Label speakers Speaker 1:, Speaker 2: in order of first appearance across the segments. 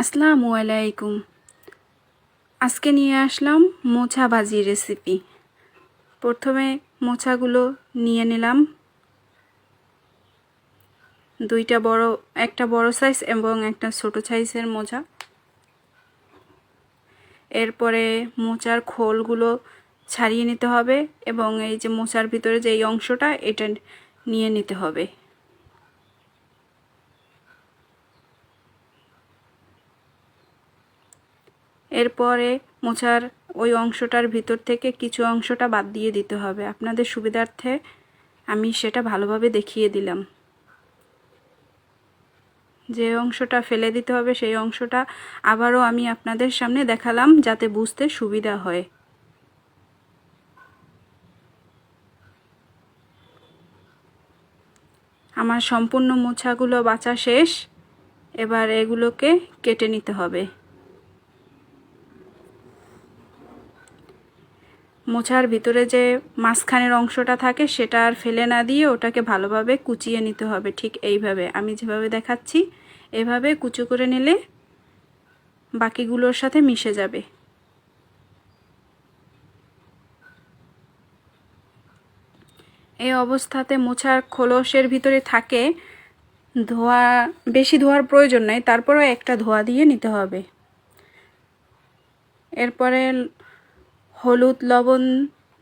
Speaker 1: আসসালামু আলাইকুম। আজকে নিয়ে আসলাম মোছা ভাজি রেসিপি প্রথমে মোছাগুলো নিয়ে নিলাম। দুইটা বড়, একটা বড় সাইজ এবং একটা ছোট সাইজের মোজা এরপরে মোচার খোলগুলো ছাড়িয়ে নিতে হবে এবং এই যে মোচার ভিতরে যে এই অংশটা, এটা নিয়ে নিতে হবে। এরপরে মোছার ওই অংশটার ভিতর থেকে কিছু অংশটা বাদ দিয়ে দিতে হবে। আপনাদের সুবিধার্থে আমি সেটা ভালোভাবে দেখিয়ে দিলাম। যে অংশটা ফেলে দিতে হবে, সেই অংশটা আবারও আমি আপনাদের সামনে দেখালাম যাতে বুঝতে সুবিধা হয়। আমার সম্পূর্ণ মোছাগুলো বাঁচা শেষ। এবার এগুলোকে কেটে নিতে হবে। মোছার ভিতরে যে মাঝখানের অংশটা থাকে সেটা আর ফেলে না দিয়ে ওটাকে ভালোভাবে কুচিয়ে নিতে হবে ঠিক এইভাবে। আমি যেভাবে দেখাচ্ছি, এভাবে কুচু করে নিলে বাকিগুলোর সাথে মিশে যাবে। এই অবস্থাতে মোছার খোলসের ভিতরে থাকে ধোয়া, বেশি ধোয়ার প্রয়োজন নাই, তারপরেও একটা ধোয়া দিয়ে নিতে হবে। এরপরে হলুদ লবণ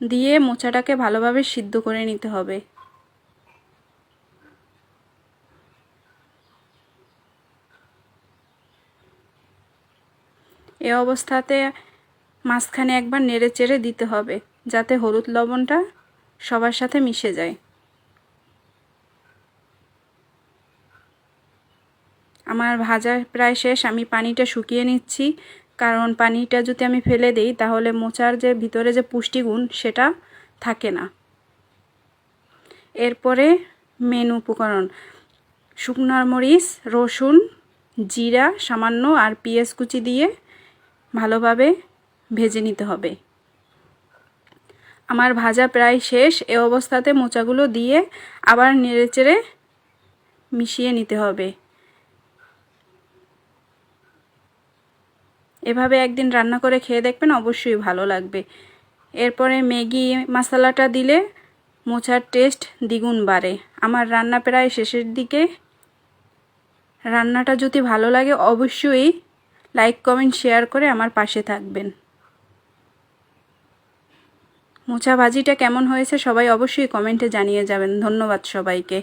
Speaker 1: দিয়ে মোচাটাকে ভালোভাবে সিদ্ধ করে নিতে হবে। এ অবস্থাতে মাঝখানে একবার নেড়ে চেড়ে দিতে হবে, যাতে হলুদ লবণটা সবার সাথে মিশে যায়। আমার ভাজা প্রায় শেষ, আমি পানিটা শুকিয়ে নিচ্ছি। কারণ পানিটা যদি আমি ফেলে দিই, তাহলে মোচার যে ভিতরে যে পুষ্টিগুণ, সেটা থাকে না। এরপরে মেন উপকরণ। শুকনো মরিচ, রসুন, জিরা সামান্য আর পেঁয়াজ কুচি দিয়ে ভালোভাবে ভেজে নিতে হবে। আমার ভাজা প্রায় শেষ, এ অবস্থাতে মোচাগুলো দিয়ে আবার নেড়েচেড়ে মিশিয়ে নিতে হবে। এভাবে একদিন রান্না করে খেয়ে দেখবেন অবশ্যই ভালো লাগবে। এরপরে ম্যাগি মশলাটা দিলে মোচার টেস্ট দ্বিগুণ বাড়ে। আমার রান্না প্রায় শেষের দিকে। রান্নাটা যদি ভালো লাগে অবশ্যই লাইক, কমেন্ট, শেয়ার করে আমার পাশে থাকবেন। মোচা ভাজিটা কেমন হয়েছে সবাই অবশ্যই কমেন্টে জানিয়ে যাবেন। ধন্যবাদ সবাইকে।